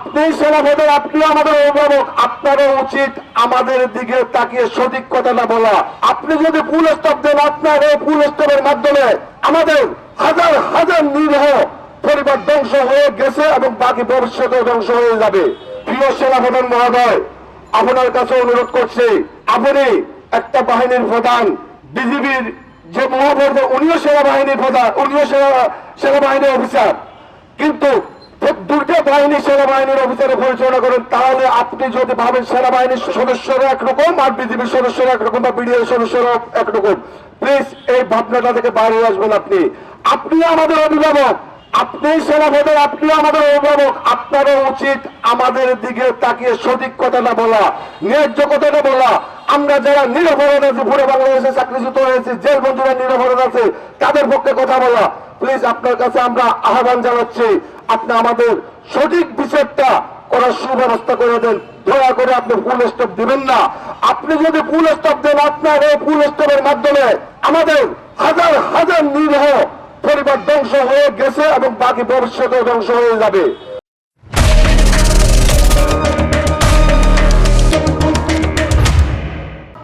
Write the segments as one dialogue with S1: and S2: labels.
S1: আপনি সেনাপতি, আপনি আমাদের অভিভাবক। আপনারও উচিত আমাদের দিকে তাকিয়ে সঠিক কথাটা বলা। আপনি যদি ফুল স্টপ দেন, আপনার এই ফুল স্টপের মাধ্যমে আমাদের হাজার হাজার নিরীহ পরিবার ধ্বংস হয়ে গেছে এবং বাকি ভবিষ্যতে ধ্বংস হয়ে যাবে। প্রিয় সেনাপ্রধান মহোদয়, আপনার কাছে অনুরোধ করছি, আপনি একটা বাহিনীর প্রধান, বিজিবির যে মহাপ্রধান উনিও সেনাবাহিনীর প্রধান, উনিও সেনা সেনাবাহিনীর অফিসার। কিন্তু দুইটা বাহিনী, সেনাবাহিনীর অফিসারে পরিচালনা করেন। তাহলে আপনি যদি ভাবেন সেনাবাহিনীর সদস্যরা একরকম, আর বিজেপির সদস্যরা একরকম, বা বিডিআর সদস্যরা একরকম প্লিজ এই ভাবনাটা থেকে বাইরে আসবেন আপনি। আপনি আমাদের অভিভাবক, আপনি সেনাপতি, আপনি আমাদের অভিভাবক। আপনারও উচিত আমাদের দিকে তাকিয়ে সঠিক কথাটা বলা, ন্যায্য কথাটা বলা। আমরা যারা নিরপরাধ আছি, পুরো বাংলাদেশে চাকরিচ্যুত হয়েছে, জেল বন্ধুরা নিরপরাধ আছে, তাদের পক্ষে কথা বলা। প্লিজ আপনার কাছে আমরা আহ্বান জানাচ্ছি আপনি আমাদের সঠিক বিচারটা করার সুব্যবস্থা করে দেন। দয়া করে আপনি ফুল স্টপ দিবেন না। আপনি যদি ফুল স্টপ দেন, আপনার এই ফুল স্টপের মাধ্যমে আমাদের হাজার হাজার নিরীহ পরিবার ধ্বংস হয়ে গেছে এবং বাকি ভবিষ্যতে ধ্বংস হয়ে যাবে।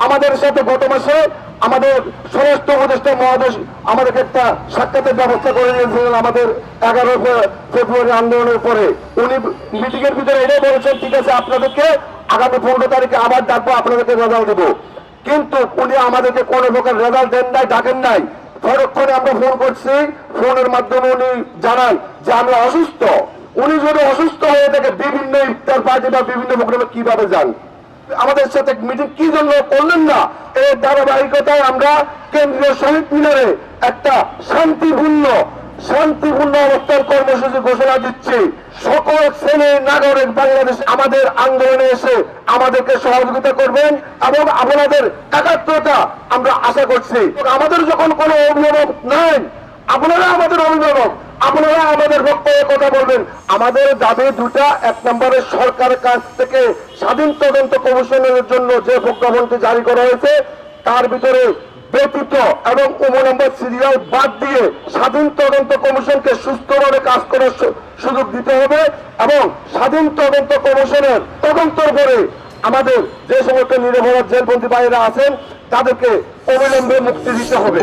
S1: আমাদের সাথে গত মাসে আমাদের স্বরাষ্ট্র উপদেষ্টা মহাদেশ আমাদেরকে একটা সাক্ষাতের ব্যবস্থা করে দিয়েছিলেন আমাদের এগারো ফেব্রুয়ারি আন্দোলনের পরে। উনি মিটিং এর ভিতরে এটাই বলেছেন, ঠিক আছে, আপনাদেরকে আগামী পনেরো তারিখে আবার ডাকবো, আপনাদেরকে রেজাল্ট দেবো। কিন্তু উনি আমাদেরকে কোনো প্রকার রেজাল্ট দেন নাই, ডাকেন নাই। পরক্ষণে আমরা ফোন করছি ফোনের মাধ্যমে উনি জানান যে আমরা অসুস্থ। উনি যদি অসুস্থ হয়ে থাকে, বিভিন্ন ইফতার পার্টি বা বিভিন্ন প্রোগ্রামে কীভাবে যান? আমাদের সাথে মিটিং কি জন্য করলেন না? এই ধারাবাহিকতায় আমরা কেন্দ্রীয় শহীদ মিনারে একটা শান্তিপূর্ণ শান্তিপূর্ণ অবস্থান কর্মসূচি ঘোষণা দিচ্ছি। সকল শ্রেণির নাগরিক বাংলাদেশ আমাদের আন্দোলনে এসে আমাদেরকে সহযোগিতা করবেন এবং আপনাদের একাত্রতা আমরা আশা করছি। আমাদের যখন কোনো অভিভাবক নাই, আপনারা আমাদের অভিভাবক। আপনারা আমাদের পক্ষে কথা বলবেন। আমাদের দাবি দুটা, এক নম্বরে সরকারের কাছ থেকে স্বাধীন তদন্ত কমিশনের জন্য যে প্রজ্ঞাপনটি জারি করা হয়েছে, তার ভিতরে ব্যতীত এবং নম্বর সিরিয়াল বাদ দিয়ে স্বাধীন তদন্ত কমিশনকে সুস্থভাবে কাজ করার সুযোগ দিতে হবে এবং স্বাধীন তদন্ত কমিশনের তদন্তর পরে আমাদের যে সমস্ত নিরপরাধ জেলবন্দী বাইরা আছেন, তাদেরকে অবিলম্বে মুক্তি দিতে হবে।